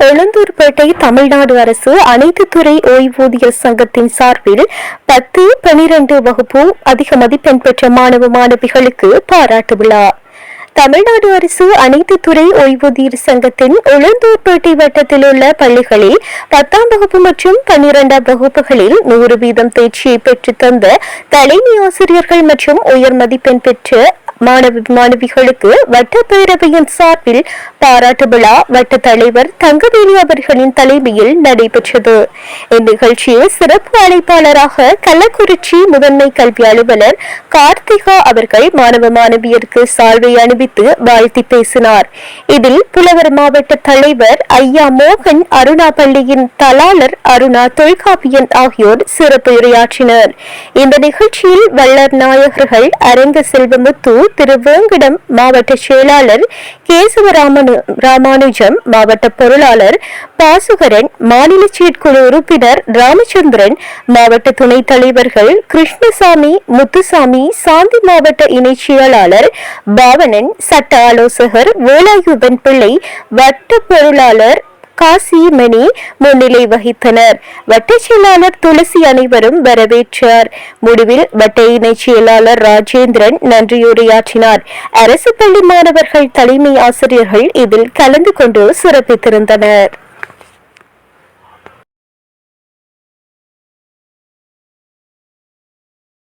எழுந்தூர்பேட்டை தமிழ்நாடு அரசு அனைத்து துறை ஓய்வூதியர் சங்கத்தின் சார்பில் பத்து பனிரெண்டு வகுப்பு அதிக மதிப்பெண் பெற்ற மாணவ மாணவிகளுக்கு பாராட்டு விழா. தமிழ்நாடு அரசு அனைத்து துறை ஓய்வூதியர் சங்கத்தின் உளுந்தூர்பேட்டை வட்டத்தில் உள்ள பள்ளிகளில் பத்தாம் வகுப்பு மற்றும் பன்னிரெண்டாம் வகுப்புகளில் நூறு வீதம் தேர்ச்சியை பெற்று தந்த தலைமை ஆசிரியர்கள் மற்றும் உயர் மதிப்பெண் பெற்ற மாணவ மாணவிகளுக்கு வட்டப்பேரவையின் சார்பில் பாராட்டு விழா வட்ட தலைவர் தங்கவேலி அவர்களின் தலைமையில் நடைபெற்றது. இந்நிகழ்ச்சியில் சிறப்பு அழைப்பாளராக கள்ளக்குறிச்சி முதன்மை கல்வி அலுவலர் கார்த்திகா அவர்கள் மாணவ மாணவியருக்கு சால்வை அணிவித்து வாழ்த்தி பேசினார். இதில் புலவர் மாவட்ட தலைவர் ஐயா மோகன் அருணா பள்ளியின் தலாளர் அருணா தொல்காப்பியன் ஆகியோர் சிறப்பு உரையாற்றினர். இந்த நிகழ்ச்சியில் வள்ளர் நாயகர்கள் அரங்க செல்வமுத்து திரு வேங்கடம் மாவட்ட செயலாளர் கேசவராமனு ராமானுஜம் மாவட்ட பொருளாளர் பாசுகரன் மாநில செயற்குழு உறுப்பினர் ராமச்சந்திரன் மாவட்ட துணைத் தலைவர்கள் கிருஷ்ணசாமி முத்துசாமி சாந்தி மாவட்ட இணைச் செயலாளர் பாவனன் சட்ட ஆலோசகர் வேலாயுதன் பிள்ளை வட்ட பொருளாளர் காசிமணி முன்னிலை வகித்தனர். வட்ட செயலாளர் துளசி அனைவரும் வரவேற்றார். முடிவில் வட்ட இணைச் செயலாளர் ராஜேந்திரன் நன்றியுரையாற்றினார். அரசு பள்ளி மாணவர்கள் தலைமை ஆசிரியர்கள் இதில் கலந்து கொண்டு சிறப்பித்திருந்தனர்.